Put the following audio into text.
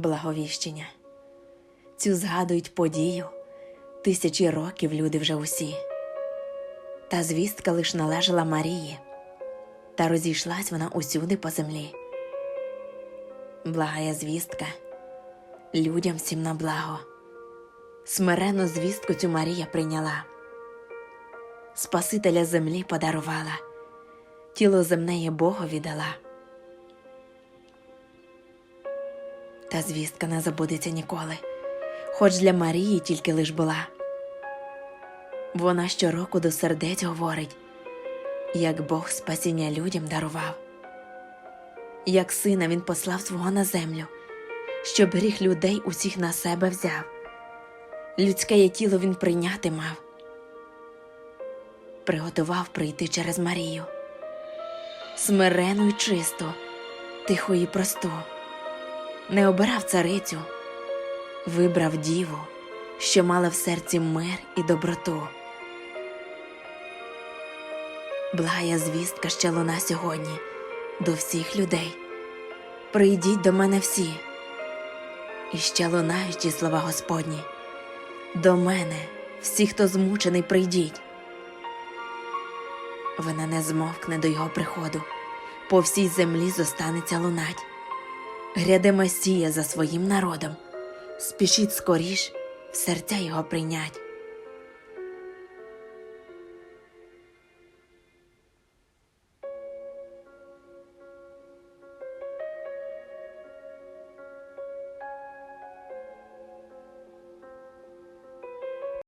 Благовіщення. Цю згадують подію, тисячі років люди вже усі. Та звістка лиш належала Марії, та розійшлась вона усюди по землі. Благая звістка, людям всім на благо. Смирену звістку цю Марія прийняла, Спасителя землі подарувала, тіло земне Богові дала. Та звістка не забудеться ніколи, хоч для Марії тільки лиш була. Вона щороку до сердець говорить, як Бог спасіння людям дарував, як сина він послав свого на землю, щоб гріх людей усіх на себе взяв. Людське є тіло він прийняти мав, приготував прийти через Марію, смирену й чисту, тиху і просту не обирав царицю, вибрав діву, що мала в серці мир і доброту. Благая звістка ще луна сьогодні до всіх людей. Прийдіть до мене всі, і ще лунають ті слова Господні. До мене, всі, хто змучений, прийдіть. Вона не змовкне до його приходу, по всій землі зостанеться лунать гряде Месія за своїм народом, спішіть скоріш в серця його прийнять.